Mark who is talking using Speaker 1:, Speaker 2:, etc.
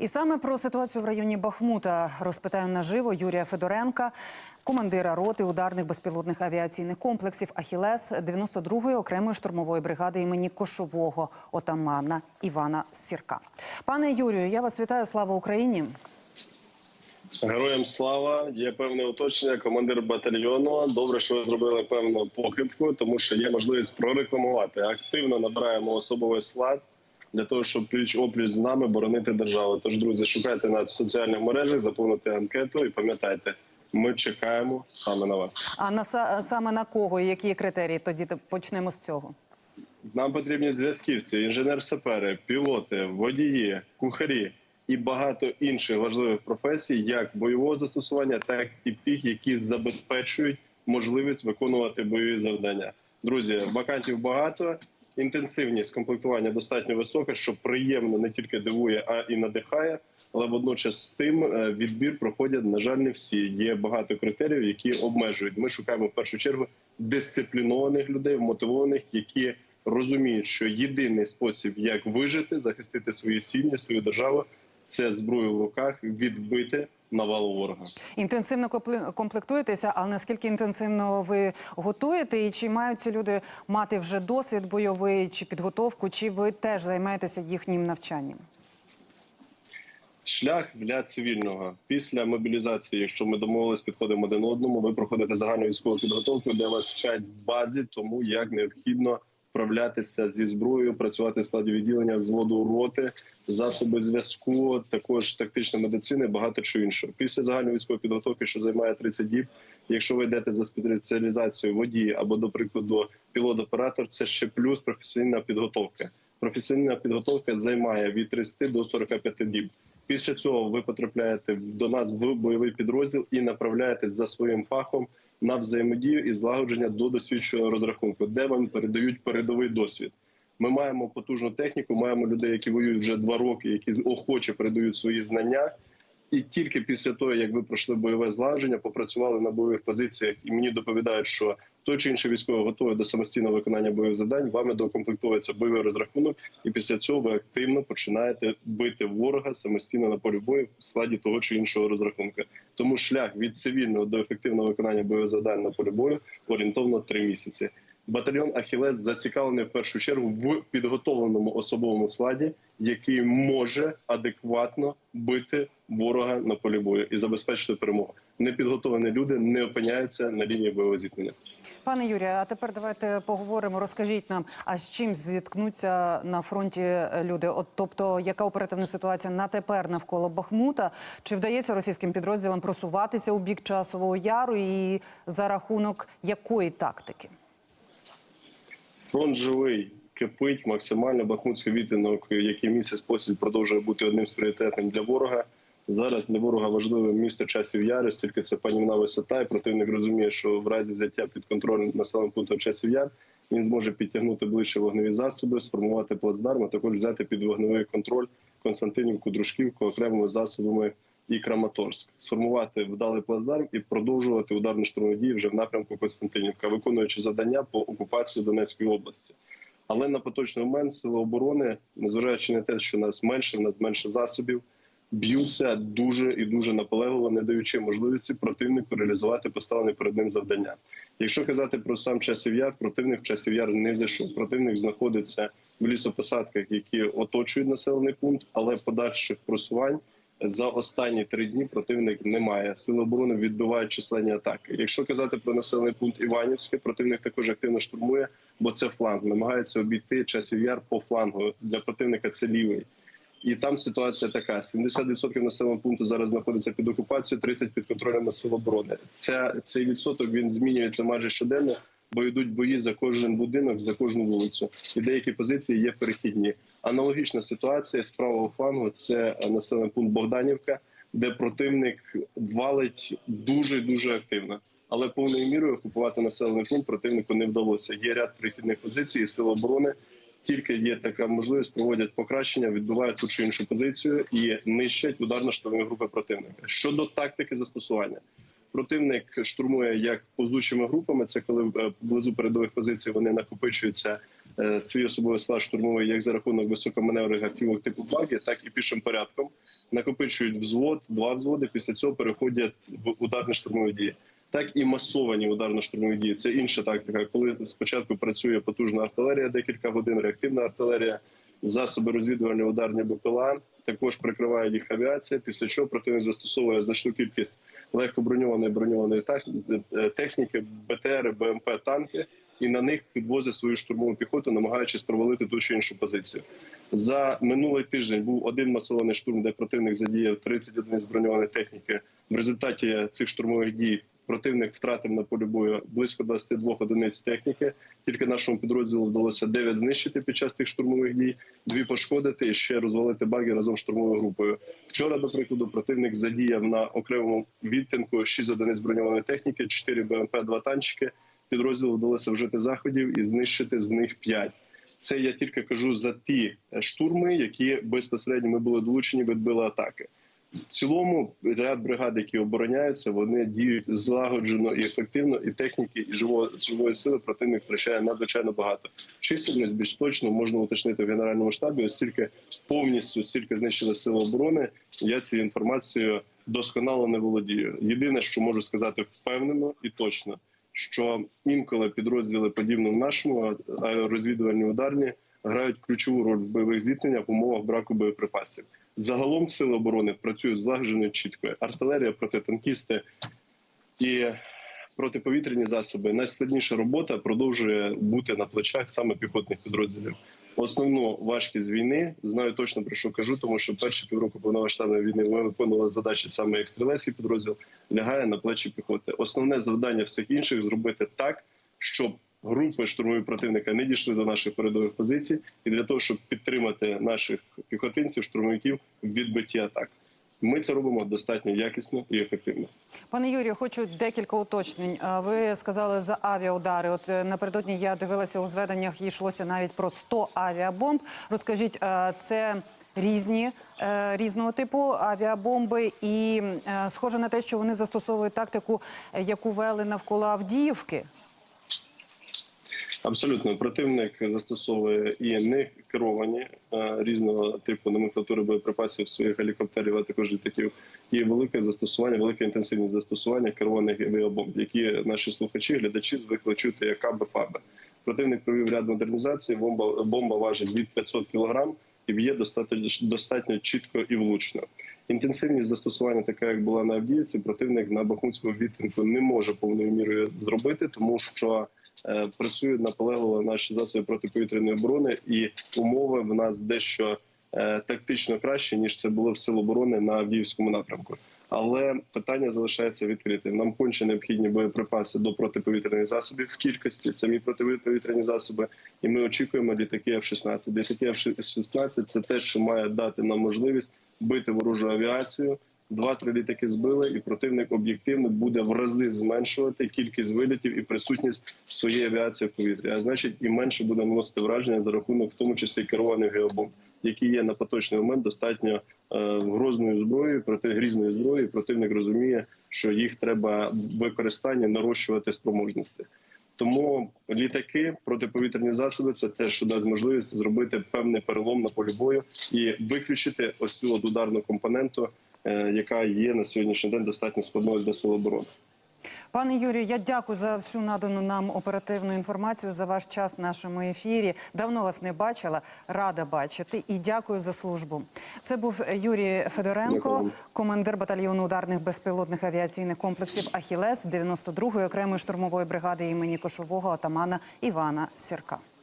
Speaker 1: І саме про ситуацію в районі Бахмута розпитаю наживо Юрія Федоренка, командира роти ударних безпілотних авіаційних комплексів Ахілес 92-ї окремої штурмової бригади імені Кошового отамана Івана Сірка. Пане Юрію, я вас вітаю. Слава Україні!
Speaker 2: Героям слава є певне уточнення. Командир батальйону. Добре, що ви зробили певну похибку, тому що є можливість прорекламувати. Активно набираємо особовий склад для того, щоб пліч опліч з нами боронити державу. Тож, друзі, шукайте нас в соціальних мережах, заповнити анкету і пам'ятайте, ми чекаємо саме на вас.
Speaker 1: А на са- саме на кого і які критерії? Тоді почнемо з цього.
Speaker 2: Нам потрібні зв'язківці, інженер-сапери, пілоти, водії, кухарі і багато інших важливих професій, як бойового застосування, так і тих, які забезпечують можливість виконувати бойові завдання. Друзі, вакантів багато. Інтенсивність комплектування достатньо висока, що приємно не тільки дивує, а і надихає. Але водночас з тим е, відбір проходять, на жаль, не всі. Є багато критеріїв, які обмежують. Ми шукаємо в першу чергу дисциплінованих людей, мотивованих, які розуміють, що єдиний спосіб, як вижити, захистити свої сім'ї, свою державу, це зброю в руках, відбити навалу ворога.
Speaker 1: Інтенсивно комплектуєтеся, але наскільки інтенсивно ви готуєте, і чи мають ці люди мати вже досвід бойовий чи підготовку, чи ви теж займаєтеся їхнім навчанням?
Speaker 2: Шлях для цивільного після мобілізації, якщо ми домовились, підходимо один одному. Ви проходите загальну військову підготовку, де вас вчать базі, тому як необхідно вправлятися зі зброєю, працювати в складі відділення, взводу роти, засоби зв'язку, також тактична медицина, і багато чого іншого. Після загальної військової підготовки, що займає 30 діб. Якщо ви йдете за спеціалізацією водії або, до прикладу, пілот-оператор, це ще плюс професійна підготовка. Професійна підготовка займає від 30 до 45 діб. Після цього ви потрапляєте до нас в бойовий підрозділ і направляєтесь за своїм фахом на взаємодію і злагодження до досвідченого розрахунку, де вам передають передовий досвід. Ми маємо потужну техніку, маємо людей, які воюють вже два роки, які охоче передають свої знання. І тільки після того, як ви пройшли бойове злагодження, попрацювали на бойових позиціях, і мені доповідають, що той чи інший військовий готовий до самостійного виконання бойових завдань, вами докомплектується бойовий розрахунок, і після цього ви активно починаєте бити ворога самостійно на полі бою в складі того чи іншого розрахунку. Тому шлях від цивільного до ефективного виконання бойових завдань на полі бою орієнтовно три місяці. Батальйон Ахілес зацікавлений в першу чергу в підготовленому особовому складі, який може адекватно бити ворога на полі бою і забезпечити перемогу. Непідготовлені люди не опиняються на лінії бойового зіткнення.
Speaker 1: Пане Юрію, а тепер давайте поговоримо. Розкажіть нам, а з чим зіткнуться на фронті люди? От тобто, яка оперативна ситуація на тепер навколо Бахмута? Чи вдається російським підрозділам просуватися у бік часового яру, і за рахунок якої тактики?
Speaker 2: Фронт живий, кипить максимально. Бахмутський відтинок, який місяць поспіль продовжує бути одним з пріоритетним для ворога. Зараз для ворога важливе місто часів яр, оскільки це панівна висота, і противник розуміє, що в разі взяття під контроль населеного пункту часів яр він зможе підтягнути ближче вогневі засоби, сформувати плацдарм, а також взяти під вогневий контроль Константинівку, Дружківку окремими засобами і Краматорськ, сформувати вдалий плацдарм і продовжувати ударні штурмові дії вже в напрямку Константинівка, виконуючи завдання по окупації Донецької області. Але на поточний момент сили оборони, незважаючи на те, що нас менше, в нас менше засобів, б'ються дуже і дуже наполегливо, не даючи можливості противнику реалізувати поставлене перед ним завдання. Якщо казати про сам часів яр, противник в часів яр не зайшов. Противник знаходиться в лісопосадках, які оточують населений пункт, але подальших просувань за останні три дні противник не має. Сили оборони відбивають численні атаки. Якщо казати про населений пункт Іванівське, противник також активно штурмує, бо це фланг. Намагається обійти часів яр по флангу. Для противника це лівий. І там ситуація така: 70% населеного пункту зараз знаходиться під окупацією, 30% під контролем сил оборони. Ця цей відсоток він змінюється майже щоденно, бо йдуть бої за кожен будинок, за кожну вулицю. І деякі позиції є перехідні. Аналогічна ситуація з правого флангу це населений пункт Богданівка, де противник валить дуже дуже активно. Але повною мірою окупувати населений пункт противнику не вдалося. Є ряд перехідних позицій, сил оборони тільки є така можливість, проводять покращення, відбивають ту чи іншу позицію і нищать ударно-штурмові групи противника. Щодо тактики застосування, противник штурмує як повзучими групами. Це коли е, поблизу передових позицій вони накопичуються е, свій особовий склад штурмовий як за рахунок високоманеврених автівок типу баги, так і пішим порядком. Накопичують взвод, два взводи. Після цього переходять в ударні штурмові дії. Так і масовані ударно-штурмові дії. Це інша тактика. Коли спочатку працює потужна артилерія, декілька годин, реактивна артилерія, засоби розвідування ударні БПЛА, також прикриває їх авіація. Після чого противник застосовує значну кількість легкоброньованої броньованої е, техніки, БТР, БМП, танки, і на них підвозить свою штурмову піхоту, намагаючись провалити ту чи іншу позицію. За минулий тиждень був один масований штурм, де противник задіяв 30 одиниць броньованої техніки. В результаті цих штурмових дій противник втратив на полі бою близько 22 одиниць техніки. Тільки нашому підрозділу вдалося 9 знищити під час тих штурмових дій, дві пошкодити і ще розвалити баги разом з штурмовою групою. Вчора, до прикладу, противник задіяв на окремому відтинку 6 одиниць броньованої техніки, 4 БМП, 2 танчики. Підрозділу вдалося вжити заходів і знищити з них 5. Це я тільки кажу за ті штурми, які безпосередньо ми були долучені, відбили атаки. В цілому ряд бригад, які обороняються, вони діють злагоджено і ефективно, і техніки, і живої, живої сили противник втрачає надзвичайно багато. Чисельність більш точно можна уточнити в генеральному штабі, оскільки повністю стільки знищили сили оборони. Я цією інформацією досконало не володію. Єдине, що можу сказати впевнено і точно, що інколи підрозділи подібно нашому аеророзвідувальні ударні грають ключову роль в бойових зіткненнях в умовах браку боєприпасів. Загалом сили оборони працюють злагоджено чітко. Артилерія, протитанкісти і протиповітряні засоби. Найскладніша робота продовжує бути на плечах саме піхотних підрозділів. Основну важкість війни знаю точно про що кажу, тому що перші півроку повномасштабної війни ми виконували задачі саме як стрілецький підрозділ лягає на плечі піхоти. Основне завдання всіх інших зробити так, щоб групи штурмові противника не дійшли до наших передових позицій, і для того, щоб підтримати наших піхотинців, штурмовиків в відбитті атак. Ми це робимо достатньо якісно і ефективно.
Speaker 1: Пане Юрію, хочу декілька уточнень. Ви сказали за авіаудари. От е, напередодні я дивилася у зведеннях, йшлося навіть про 100 авіабомб. Розкажіть, це різні е, різного типу авіабомби, і е, схоже на те, що вони застосовують тактику, яку вели навколо Авдіївки.
Speaker 2: Абсолютно, противник застосовує і не керовані різного типу номенклатури боєприпасів своїх гелікоптерів, а також літаків. І велике застосування, велике інтенсивність застосування керованих авіабомб, які наші слухачі, глядачі звикли чути як каби фаби. Противник провів ряд модернізацій. Бомба бомба важить від 500 кг і б'є достатньо достатньо чітко і влучно. Інтенсивність застосування, така як була на Авдіївці, противник на Бахмутському відтинку не може повною мірою зробити, тому що працюють наполегливо наші засоби протиповітряної оборони, і умови в нас дещо е, тактично краще ніж це було в сил оборони на Авдіївському напрямку. Але питання залишається відкритим. Нам конче необхідні боєприпаси до протиповітряних засобів в кількості, самі протиповітряні засоби, і ми очікуємо літаки F-16. Літаки F-16 – це те, що має дати нам можливість бити ворожу авіацію. Два-три літаки збили, і противник об'єктивно буде в рази зменшувати кількість вилітів і присутність своєї авіації в повітрі. А значить, і менше буде наносити враження за рахунок, в тому числі керованих геобомб, які є на поточний момент достатньо е, грозною зброєю, проти грізною зброєю. Противник розуміє, що їх треба в використанні нарощувати спроможності. Тому літаки, протиповітряні засоби це те, що дасть можливість зробити певний перелом на полі бою і виключити ось цю ударну компоненту, яка є на сьогоднішній день достатньо складною для сил оборони.
Speaker 1: Пане Юрію, я дякую за всю надану нам оперативну інформацію за ваш час в нашому ефірі. Давно вас не бачила, рада бачити і дякую за службу. Це був Юрій Федоренко,
Speaker 2: Дякую.
Speaker 1: командир батальйону ударних безпілотних авіаційних комплексів Ахілес 92-ї окремої штурмової бригади імені кошового отамана Івана Сірка.